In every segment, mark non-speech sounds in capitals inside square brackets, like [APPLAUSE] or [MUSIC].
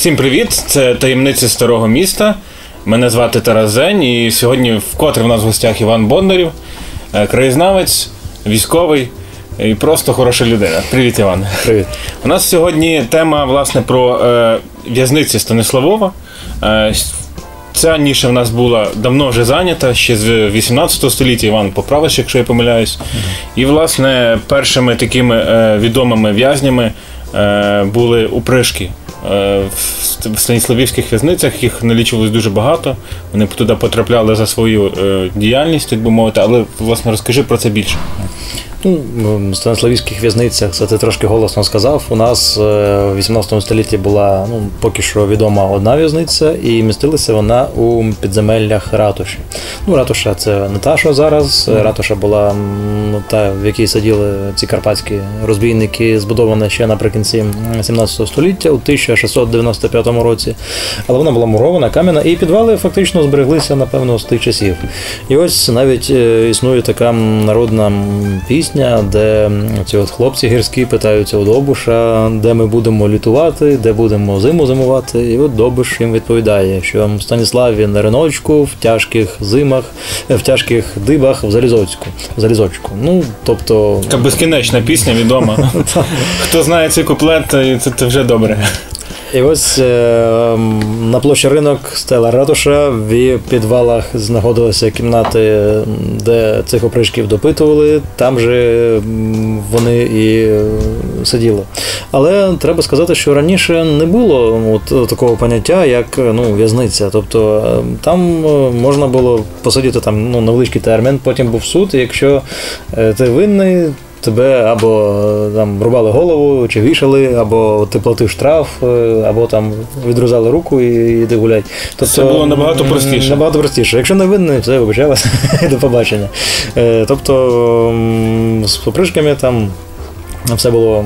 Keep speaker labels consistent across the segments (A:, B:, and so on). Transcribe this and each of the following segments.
A: Всім привіт! Це таємниці старого міста. Мене звати Тарас Зень, і сьогодні вкотре в нас в гостях Іван Бондарів, е, краєзнавець, військовий і просто хороша людина. Привіт, Іван.
B: Привіт.
A: У нас сьогодні тема власне про е, в'язниці Станиславова. Е, Ця ніша в нас була давно вже зайнята, ще з 18 століття, Іван поправиш, якщо я помиляюсь. І, власне, першими такими е, відомими в'язнями е, були упришки. Е, в Станіславівських в'язницях їх налічувалось дуже багато. Вони туди потрапляли за свою е, діяльність, так би мовити, але власне розкажи про це більше.
B: Ну, в Станиславівських в'язницях, це ти трошки голосно сказав. У нас е, в 18 столітті була ну, поки що відома одна в'язниця, і містилася вона у підземеллях ратуші. Ну, ратуша це не та, що зараз. Ратуша була ну, та, в якій сиділи ці карпатські розбійники, збудована ще наприкінці 17 століття, у 1695 році. Але вона була мурована, кам'яна, і підвали фактично збереглися, напевно, з тих часів. І ось навіть е, існує така народна пісня пісня, де ці от хлопці гірські питаються у Добуша, де ми будемо літувати, де будемо зиму зимувати. І от Добуш їм відповідає, що Станіслав він на риночку, в тяжких зимах, в тяжких дибах в Залізоцьку. В Залізочку. Ну, тобто...
A: Така безкінечна пісня відома. [LAUGHS] Хто знає цей куплет, це вже добре.
B: І ось е, на площі ринок стела ратуша, в підвалах знаходилися кімнати, де цих опришків допитували, там же вони і сиділи. Але треба сказати, що раніше не було от такого поняття, як ну, в'язниця. Тобто там можна було посидіти там ну, невеличкий термін, потім був суд, і якщо ти винний тебе або там рубали голову, чи вішали, або ти платив штраф, е, або там відрізали руку і йди гулять.
A: Тобто, Це було набагато простіше.
B: Набагато простіше. Якщо не винний, все вибачалось [LAUGHS] до побачення. Е, тобто з попришками там все було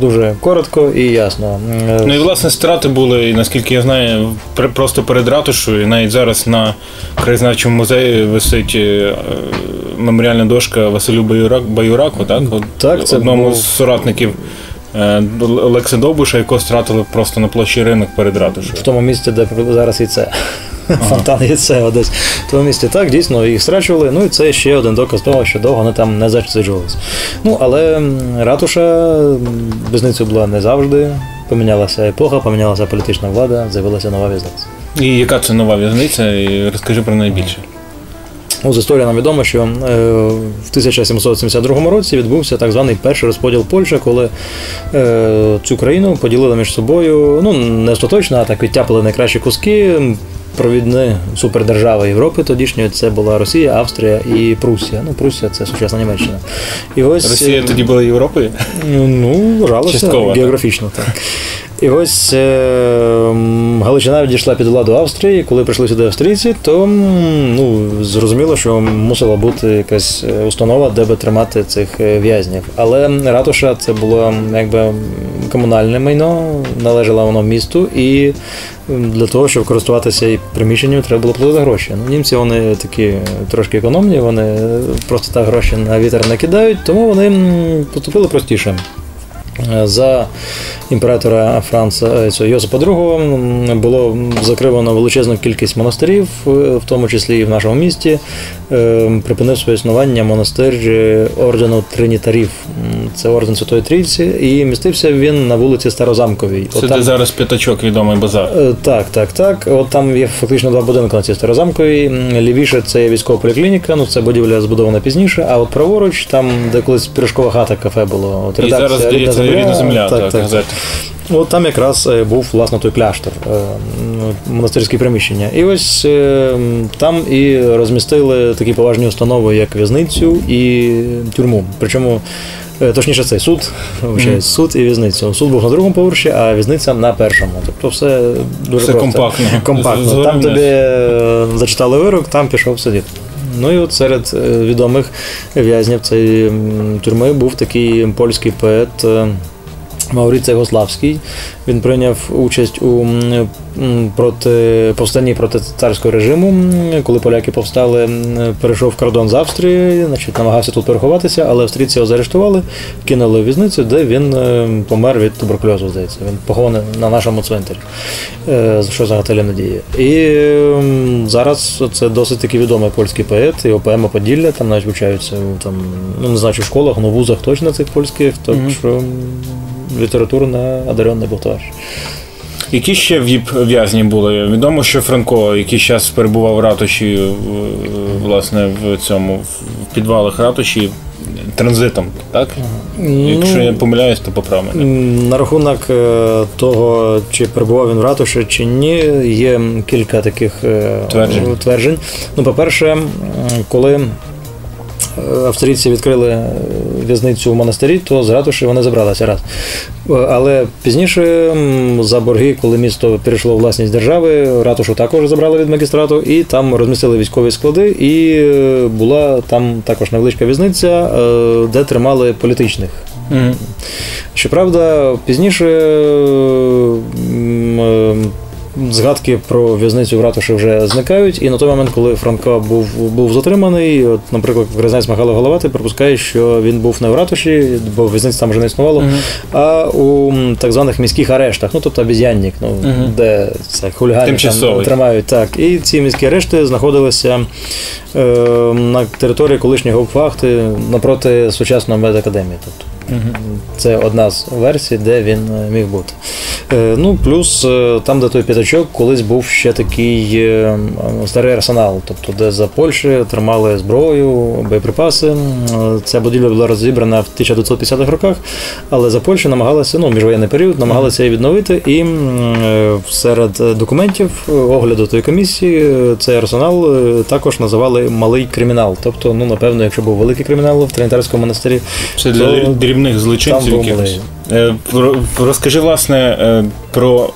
B: дуже коротко і ясно.
A: Ну і власне страти були, наскільки я знаю, просто перед ратушою. Навіть зараз на краєзнавчому музеї висить е, меморіальна дошка Василю Баюраку, так?
B: Так, це
A: одному з соратників. Е, Олекса Довбуша, якого стратили просто на площі ринок перед ратушою.
B: В тому місці, де зараз і це. Фонтан [LAUGHS] є це десь в тому місці. Так, дійсно, їх страчували. Ну і це ще один доказ того, що довго вони там не засиджувалися. Ну, але ратуша безницю була не завжди. Помінялася епоха, помінялася політична влада, з'явилася нова в'язниця.
A: І яка це нова в'язниця? І розкажи про неї більше.
B: Ну, з історії нам відомо, що в 1772 році відбувся так званий перший розподіл Польщі, коли цю країну поділили між собою, ну не остаточно, а так відтяпали найкращі куски провідні супердержави Європи тодішньої це була Росія, Австрія і Прусія. Ну, Прусія це сучасна Німеччина.
A: І ось, Росія тоді була Європою?
B: Ну, вважалося географічно, так. І ось е, Галичина відійшла під владу Австрії. Коли прийшли сюди австрійці, то ну, зрозуміло, що мусила бути якась е, установа, де би тримати цих е, в'язнів. Але ратуша це було якби комунальне майно, належало воно місту, і для того, щоб користуватися і приміщенням, треба було платити гроші. Ну, Німці вони такі трошки економні, вони просто так гроші на вітер не кидають, тому вони поступили простіше. За імператора Франца е, Йосипа II було закривано величезну кількість монастирів, е, в тому числі і в нашому місті. Е, припинив своє існування монастир ордену Тринітарів. Це орден Святої Трійці, і містився він на вулиці Старозамковій.
A: Це де зараз п'ятачок відомий базар.
B: Так, так, так. От там є фактично два будинки на цій Старозамковій. Лівіше це є військова поліклініка, ну це будівля збудована пізніше, а от праворуч, там, де колись пірашкова хата кафе було. От
A: редакція, І зараз здається рідна земля. Так, так, так.
B: От там якраз е, був власне той кляштор, е, монастирські приміщення. І ось е, там і розмістили такі поважні установи, як в'язницю і тюрму. Причому. Точніше, цей суд, mm. суд і в'язницю. Суд був на другому поверсі, а в'язниця на першому. Тобто все дуже
A: все
B: просто.
A: компактно.
B: компактно. Там тобі зачитали вирок, там пішов сидіти. Ну і от серед відомих в'язнів цієї тюрми був такий польський поет Маурице Гославський. Він прийняв участь у проти повстанні проти царського режиму, коли поляки повстали, перейшов кордон з Австрії, значить, намагався тут переховатися, але австрійці його заарештували, кинули в в'язницю, де він е, помер від туберкульозу. Здається, він похований на нашому цвинтарі, е, що за готелем надії. І зараз це досить таки відомий польський поет, його поема Поділля, там навіть вивчаються там, ну не знаю, чи в школах, в вузах точно цих польських, так що літературно одаренний був.
A: Які ще в'язні були? Відомо, що Франко якийсь час перебував в ратуші, власне, в цьому в підвалах ратуші транзитом, так? Якщо ну, я помиляюсь, то поправ мене.
B: На рахунок е, того, чи перебував він в ратуші, чи ні, є кілька таких е, тверджень. тверджень. Ну, по-перше, коли австрійці відкрили в'язницю в монастирі, то з ратуші вони забралися раз. Але пізніше, за борги, коли місто перейшло у власність держави, ратушу також забрали від магістрату, і там розмістили військові склади, і е, була там також невеличка в'язниця, е, де тримали політичних. Mm-hmm. Щоправда, пізніше згадки про в'язницю в ратуші вже зникають, і на той момент, коли Франко був був затриманий, от, наприклад, Грязець Михайло Головатий припускає, що він був не в ратуші, бо в'язниці там вже не існувало, uh-huh. а у так званих міських арештах, ну тобто обіз'янник, ну, uh-huh. де це хулігані там тримають. Так. І ці міські арешти знаходилися е, на території колишньої гопфахти напроти сучасної медакадемії. Тобто. Це одна з версій, де він е, міг бути. Е, ну, Плюс е, там, де той п'ятачок, колись був ще такий старий арсенал, тобто де за Польщі тримали зброю, боєприпаси. Ця будівля була розібрана в 1950-х роках, але за Польщу намагалися, ну, міжвоєнний період, намагалися її відновити. І серед документів огляду тої комісії цей арсенал також називали малий кримінал. Тобто, ну, напевно, якщо був великий кримінал в Тринітарському монастирі,
A: це для то дрібних злочинців якихось. Е, розкажи, власне, е, про.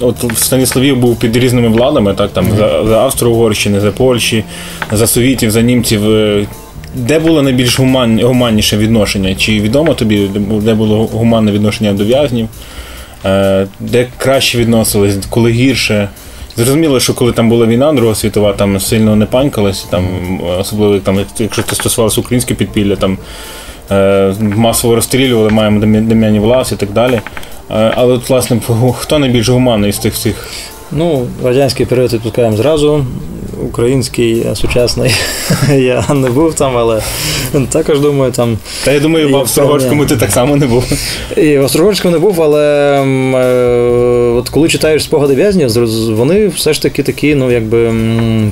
A: От Станіславів був під різними владами, так, там, mm-hmm. за за Австро-Угорщини, за Польщі, за Совітів, за німців. Е, де було найбільш гуман, гуманніше відношення? Чи відомо тобі, де було гуманне відношення до в'язнів? Де краще відносились, коли гірше? Зрозуміло, що коли там була війна, Друга світова, там сильно не панькалось, там, особливо там, якщо це стосувалося українське підпілля, там масово розстрілювали, маємо Дем'яні Влас і так далі. Е, але от, власне, [LAUGHS] хто найбільш гуманний з тих всіх?
B: Ну, радянський період відпускаємо зразу український, е, сучасний. [LAUGHS] Я не був там, але також думаю, там.
A: Та я думаю, в Острогорському ти так само не був.
B: І в Острогорському не був, але е, от коли читаєш спогади в'язнів, вони все ж таки такі, ну якби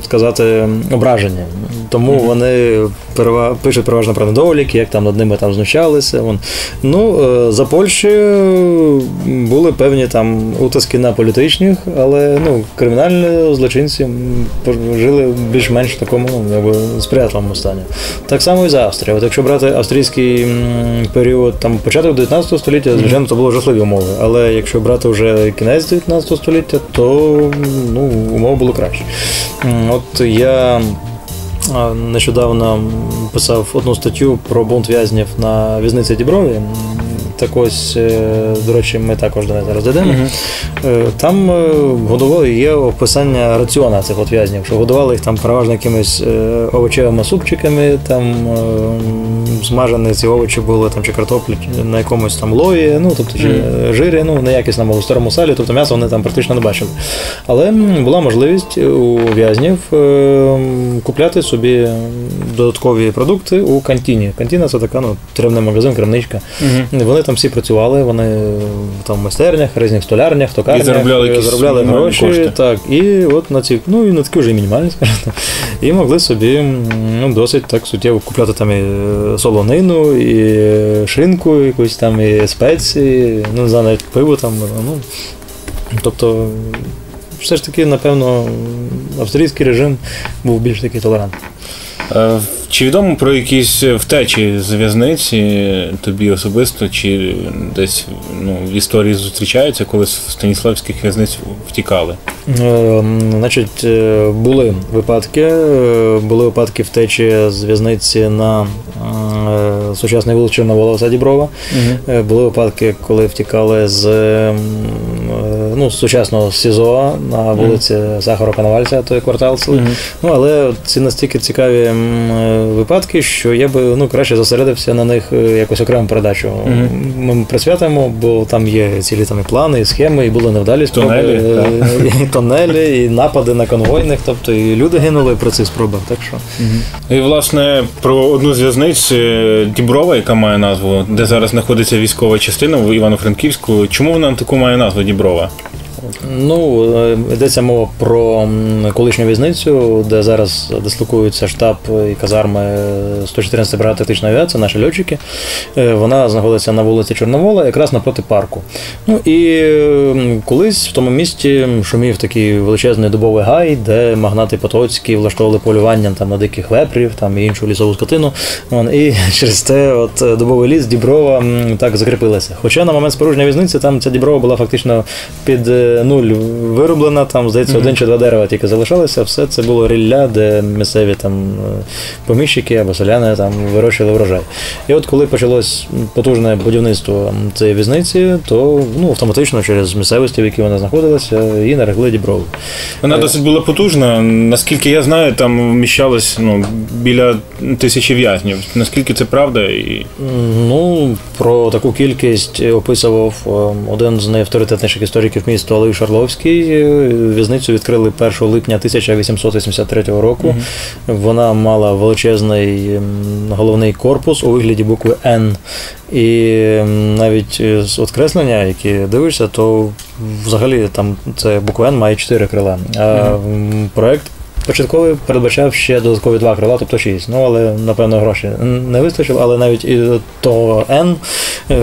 B: сказати, ображені. Тому mm-hmm. вони перeva... пишуть переважно про недоліки, як там над ними там знущалися. Вон. Ну, е, За Польщі були певні там утиски на політичних, але ну, кримінальні злочинці жили в більш-менш такому якби, сприятливому стані. Так само і за Австрію. От Якщо брати австрійський період, там початок 19 століття, звичайно, це було жахливі умови. Але якщо брати вже кінець 19 століття, то ну, умови були кращі. От я. Нещодавно писав одну статтю про бунт в'язнів на в'язниці Діброві. Так ось, е, до речі, ми також до неї зараз дійдемо. Uh-huh. Там е, годували є описання раціона цих от в'язнів, що годували їх там переважно якимись овочевими супчиками, там смажені ці овочі були там чи картоплі на якомусь там лої, ну тобто чи uh-huh. жирі, ну неякісному старому салі, тобто м'ясо вони там практично не бачили. Але була можливість у в'язнів купляти собі додаткові продукти у кантіні. Кантіна це така ну, тривний магазин, крамничка. Uh-huh. Вони там всі працювали, вони там в майстернях, різних столярнях, токарнях, і
A: заробляли, заробляли гроші. Кошти.
B: Так, і от на ці, ну і на такі вже мінімальні, [LAUGHS] скажімо І могли собі ну, досить так суттєво купляти там і е, солонину, і шинку, якусь там, і спеції, ну, не знаю, навіть пиво там. ну, Тобто, все ж таки, напевно, австрійський режим був більш такий толерантний.
A: Е, чи відомо про якісь втечі з в'язниці тобі особисто, чи десь ну, в історії зустрічаються, коли з Станіславських в'язниць втікали?
B: Е, значить, е, були випадки. Були випадки втечі з в'язниці на сучасний вулиць Чорновола Діброва. Угу. Були випадки, коли втікали з ну, сучасного СІЗО на вулиці Сахара Коновальця, той квартал. Угу. Ну, Але ці настільки цікаві випадки, що я би ну, краще зосередився на них якось окрему передачу. Угу. Ми присвятимо, бо там є цілі там і плани, і схеми, і були невдалі спроби,
A: тонелі, [LAUGHS]
B: і тонелі, і напади на конвойних, тобто і люди гинули про цих спробах. Так що.
A: Угу. І власне про одну з в'язниць е, Діброва, яка має назву, де зараз знаходиться військова частина в Івано-Франківську. Чому вона таку має назву Діброва?
B: Ну, е, йдеться мова про колишню в'язницю, де зараз дислокуються штаб і казарми 114 бригади тактичної авіації, наші льотчики. Е, вона знаходиться на вулиці Чорновола, якраз напроти парку. Ну і колись в тому місті шумів такий величезний дубовий гай, де магнати Потоцькі влаштовували полювання там на диких вепрів там і іншу лісову скотину. І [LAUGHS] через те от е, дубовий ліс Діброва так закріпилася. Хоча на момент споруження в'язниці там ця Діброва була фактично під нуль вироблена, там, здається, один чи два дерева тільки залишалися, все це було рілля, де місцеві там е, поміщики або селяни там вирощували врожай. І от коли почалось потужне будівництво цієї візниці, то ну, автоматично через місцевості, в якій вона знаходилася, її нарекли Діброву.
A: Вона досить була потужна. Наскільки я знаю, там вміщалось ну, біля тисячі в'язнів. Наскільки це правда? І...
B: Ну, про таку кількість описував ем, один з найавторитетніших істориків міста Олег Шарловський. В'язницю відкрили 1 липня 1883 року. Угу. Вона мала величезний головний корпус у вигляді букви Н. І навіть з откреслення, які дивишся, то взагалі там це буква Н має чотири крила. А угу. проект Початковий передбачав ще додаткові два крила, тобто шість. Ну, але, напевно, гроші не вистачило, але навіть і того N е,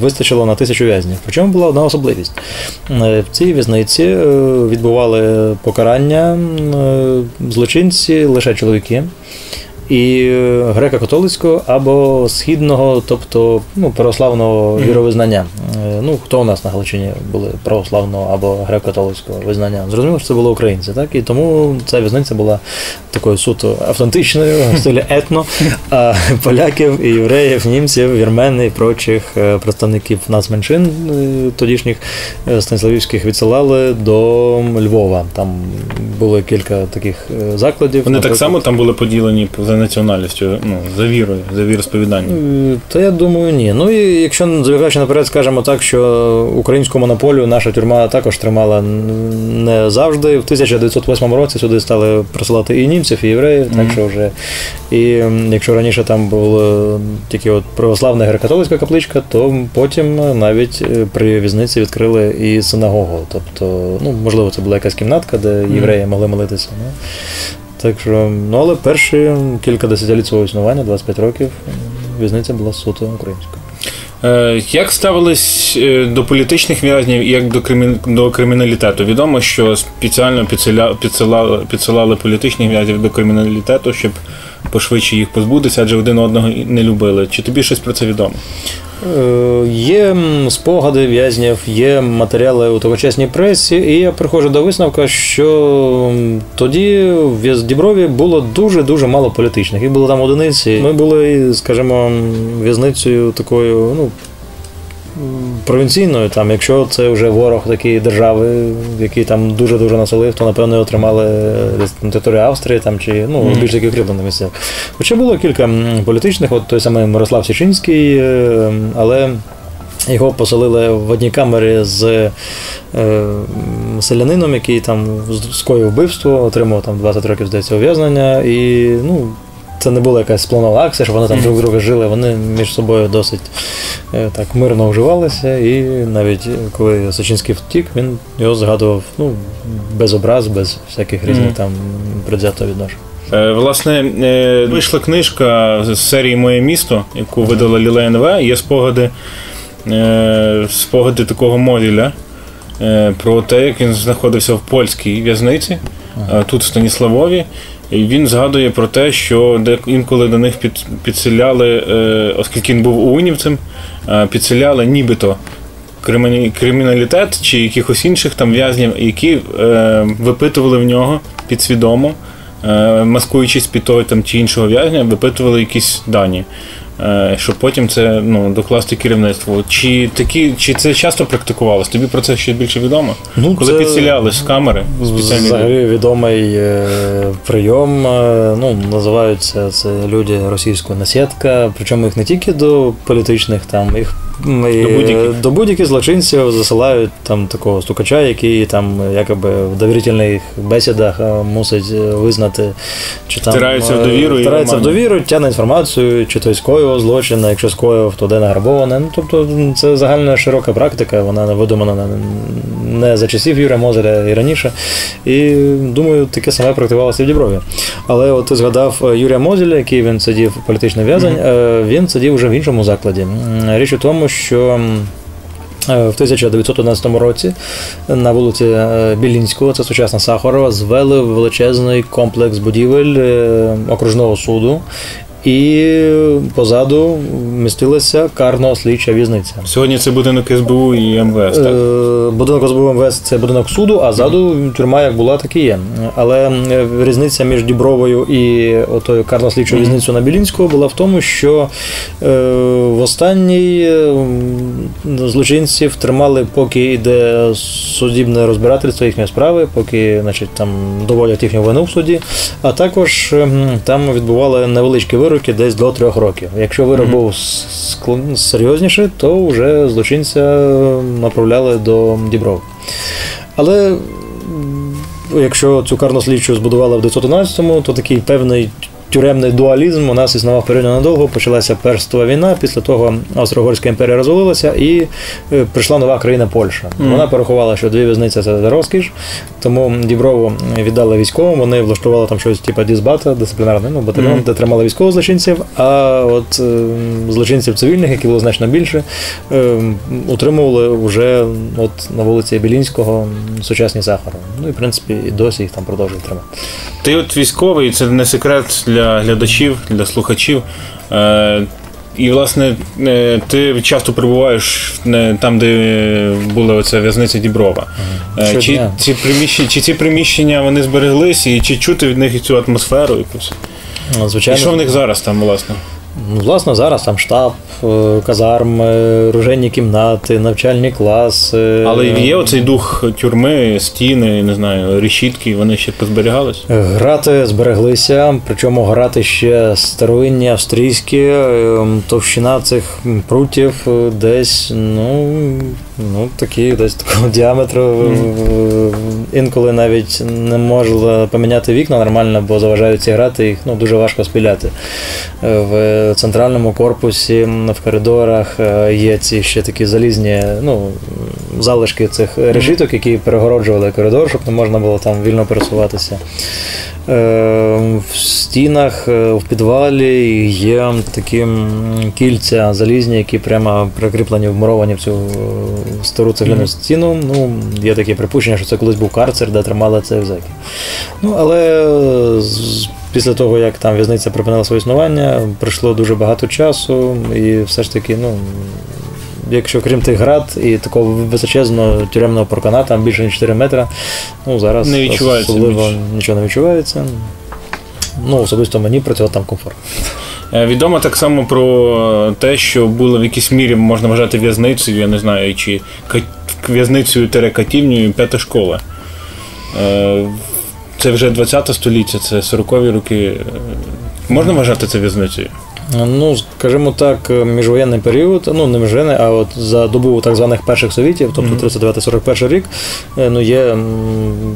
B: вистачило на тисячу в'язнів. Причому була одна особливість. Е, в цій в'язниці е, відбували покарання злочинці лише чоловіки і греко-католицького або східного, тобто ну, православного віровизнання. Е, ну, хто у нас на Галичині були православного або греко-католицького визнання? Зрозуміло, що це були українці, так? І тому ця в'язниця була такою суто автентичною, в стилі етно, а поляків і євреїв, німців, вірмен і прочих е, представників нацменшин е, тодішніх станіславівських відсилали до Львова. Там було кілька таких закладів.
A: Вони наприклад. так само там були поділені за національністю, ну, за вірою, за віросповіданням?
B: Е, та я думаю, ні. Ну і якщо забігаючи наперед, скажемо так, що українську монополію наша тюрма також тримала не завжди. В 1908 році сюди стали присилати і німців, і євреїв, mm-hmm. так що вже. І якщо раніше там була тільки от православна греко-католицька капличка, то потім навіть е, при візниці відкрили і синагогу. Тобто, ну можливо, це була якась кімнатка, де євреї могли молитися. Ну. Так що, ну але перші кілька десятиліть свого існування, 25 років, в'язниця була суто українською.
A: Е, як ставились е, до політичних в'язнів і як до кримі... до криміналітету? Відомо, що спеціально підсилали, підсилали, підсилали політичних в'язнів до криміналітету, щоб пошвидше їх позбутися, адже один одного не любили. Чи тобі щось про це відомо?
B: Е, є спогади в'язнів, є матеріали у тогочасній пресі, і я приходжу до висновка, що тоді в Діброві було дуже-дуже мало політичних. Їх було там одиниці. Ми були, скажімо, в'язницею такою, ну провінційною, там, якщо це вже ворог такої держави, який там дуже-дуже населив, то напевно отримали десь на території Австрії там, чи ну, mm. більш таки укріплених місцях. Хоча було кілька політичних, от той самий Мирослав Січинський, е, але. Його поселили в одній камері з е, селянином, який там скоїв вбивство, отримав там 20 років здається ув'язнення, і ну, це не була якась спланована акція, щоб вони там друг друга жили, вони між собою досить е, так мирно вживалися. І навіть коли Сочинський втік, він його згадував ну, без образ, без всяких різних там предвзятого відношень.
A: Е, власне, е, вийшла книжка з серії Моє місто, яку видала Ліле НВ, є спогади спогади такого моділя про те, як він знаходився в польській в'язниці, тут в Станіславові. Він згадує про те, що інколи до них під, підселяли, е, оскільки він був унівцем, е, підселяли нібито криміналітет чи якихось інших там в'язнів, які е, випитували в нього підсвідомо маскуючись під того там чи іншого в'язня, випитували якісь дані. Е, щоб потім це ну, докласти керівництву. Чи такі, чи це часто практикувалось? Тобі про це ще більше відомо? Ну, Коли це підсілялись камери
B: спеціальні взагалі відомий е, прийом. Е, ну, Називаються це люди російської насідка, причому їх не тільки до політичних, там їх до будь-яких злочинців засилають там такого стукача, який там якоби в довірительних бесідах мусить визнати, чи там
A: втирається в довіру,
B: втирається в довіру, тягне інформацію, чи той скоював злочин, якщо скоїв, то де награбоване. Ну тобто це загальна широка практика, вона видумана не за часів Юрія Мозеля і раніше. І думаю, таке саме практикувалося в Діброві. Але от ти згадав Юрія Мозеля, який він сидів політичний в'язень, mm-hmm. він сидів вже в іншому закладі. Річ у тому, що. Е, в 1911 році на вулиці е, Білінського, це сучасна Сахарова, звели величезний комплекс будівель е, окружного суду, і позаду містилася карно слідча в'язниця.
A: Сьогодні це будинок СБУ і МВС. так?
B: Е, будинок СБУ МВС це будинок суду, а ззаду тюрма як була, так і є. Але різниця між Дібровою і отою карно слідчою в'язницею на Білінського була в тому, що е, в останній злочинців тримали, поки йде судібне розбирательство їхньої справи, поки значить, там доводять їхню вину в суді, а також там відбували невеличкі вироки вироки десь до трьох років. Якщо вирок був серйозніший, то вже злочинця направляли до Дібров. Але якщо цю карну слідчу збудували в 911-му, то такий певний тюремний дуалізм у нас існував періодно надовго. Почалася Перстова війна. Після того Австро-Угорська імперія розвалилася і е, прийшла нова країна Польща. Mm. Вона порахувала, що дві в'язниці це розкіш, тому Діброву віддали військовим. Вони влаштували там щось типу дізбата, дисциплінарний ну, батальйон, mm. де тримали військових злочинців. А от е, злочинців цивільних, які було значно більше, е, утримували вже от на вулиці Білінського сучасні Сахара. Ну і в принципі і досі їх там продовжують тримати.
A: Ти от військовий, це не секрет для для глядачів, для слухачів. Е, і, власне, е, ти часто перебуваєш там, де була оця в'язниця Діброва. Ага. Чи ці приміщення чи ці приміщення вони збереглись, і чи чути від них цю атмосферу якусь?
B: Ну, звичайно.
A: І що в них зараз там, власне?
B: Ну, Власне, зараз там штаб, е, казарми, руженні кімнати, навчальні класи.
A: Але є оцей дух тюрми, стіни, не знаю, решітки, вони ще позберігались?
B: Грати збереглися, причому грати ще старовинні, австрійські, ем, товщина цих прутів е, десь, ну, ну такі десь такого [LAUGHS] діаметру. Інколи навіть не можна поміняти вікна нормально, бо заважають ці грати, їх ну, дуже важко спіляти. В центральному корпусі в коридорах е, є ці ще такі залізні ну, залишки цих решіток, які перегороджували коридор, щоб не можна було там вільно пересуватися. Е, в стінах, е, в підвалі є такі кільця залізні, які прямо прикріплені, вмуровані в цю стару цегляну стіну. Ну, Є таке припущення, що це колись був карцер, де тримали цих зеків. Ну, Але Після того, як там в'язниця припинила своє існування, пройшло дуже багато часу, і все ж таки, ну. Якщо крім тих град і такого височезного тюремного паркана, там більше ніж 4 метри, ну зараз
A: не відчувається
B: особливо нічого не відчувається. Ну, особисто мені працювати там комфорт.
A: Е, відомо так само про те, що було в якійсь мірі можна вважати в'язницею, я не знаю, чи в'язницею катівнею п'ята школа. Е, це вже 20 століття, це 40-ві роки. Можна вважати це в'язницею?
B: Ну, скажімо так, міжвоєнний період, ну не міжвоєнний, а от за добу так званих перших совітів, тобто 39-41 рік, е, ну є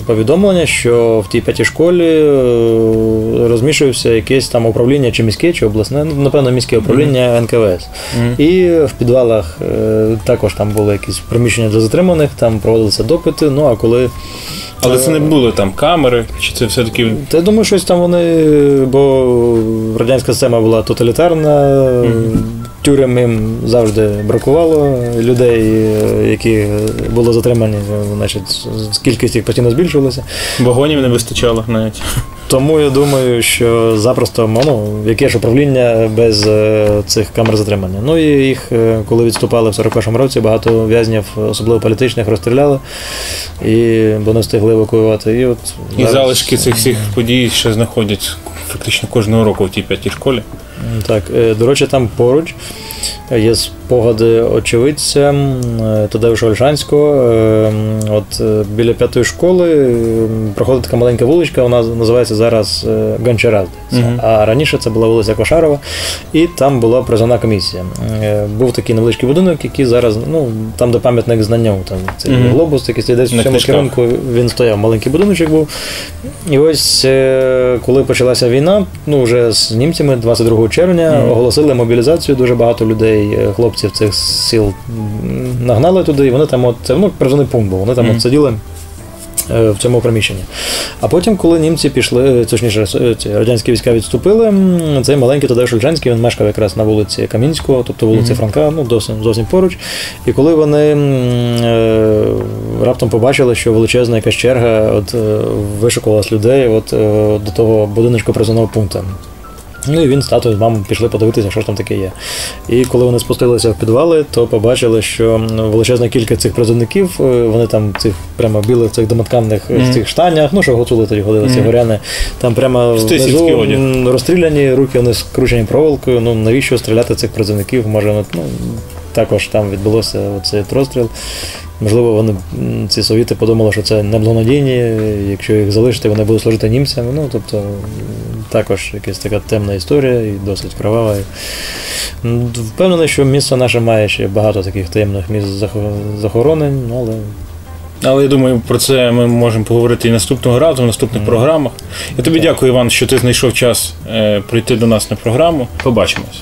B: повідомлення, що в тій п'ятій школі е, розміщувався якесь там управління чи міське, чи обласне, ну, напевно, міське управління НКВС. І в підвалах е, також там були якісь приміщення для затриманих, там проводилися допити. Ну а коли
A: але це не були там камери, чи це все-таки.
B: Та я думаю, щось там вони, бо радянська система була тоталітарна, mm-hmm. тюрем їм завжди бракувало людей, які були затримані, значить, кількість їх постійно збільшувалася.
A: Вагонів не вистачало навіть.
B: Тому я думаю, що запросто ну, яке ж управління без е, цих камер затримання. Ну і їх, е, коли відступали в 41-му році, багато в'язнів, особливо політичних, розстріляли, і вони встигли евакуювати. І от
A: І зараз... залишки цих всіх подій ще знаходять фактично кожного року в тій п'ятій школі.
B: Так, е, до речі, там поруч є спогади очевидця е, Тадеуша Ольшанського. Е, от біля п'ятої школи проходить така маленька вуличка, вона називається зараз Гончара. Uh-huh. А раніше це була вулиця Кошарова, і там була призовна комісія. Був такий невеличкий будинок, який зараз, ну, там де пам'ятник знання, там цей uh-huh. глобус, який стоїть десь в цьому керунку, він стояв, маленький будиночок був. І ось коли почалася війна, ну вже з німцями 22 червня mm. оголосили мобілізацію. Дуже багато людей, е, хлопців цих сіл нагнали туди, і вони там от це ну, призовний пункт був. Вони там от сиділи. Е, в цьому приміщенні. А потім, коли німці пішли, точніше, ці радянські війська відступили, цей маленький Тадeusz Шульчанський, він мешкав якраз на вулиці Камінського, тобто вулиці mm-hmm. Франка, ну зовсім зовсім поруч. І коли вони е, раптом побачили, що величезна якась черга от, е, вишукувалась людей от, е, до того будиночку призовного пункту. Ну і він з татою з мамою пішли подивитися, що ж там таке є. І коли вони спустилися в підвали, то побачили, що величезна кількість цих призовників, е, вони там цих прямо білих цих домотканних mm-hmm. цих штанях, ну що гуцули тоді ходили, mm-hmm. ці горяни, там прямо внизу розстріляні, руки вони скручені проволокою. Ну навіщо стріляти цих призовників? Може, ну також там відбулося цей розстріл. Можливо, вони ці совіти подумали, що це неблагонадійні, якщо їх залишити, вони будуть служити німцям. Ну, тобто також якась така темна історія і досить кровава. Впевнений, що місто наше має ще багато таких таємних місць захоронень, але.
A: Але я думаю, про це ми можемо поговорити і наступного разу, в наступних mm. програмах. Я тобі так. дякую, Іван, що ти знайшов час е, прийти до нас на програму. Побачимось.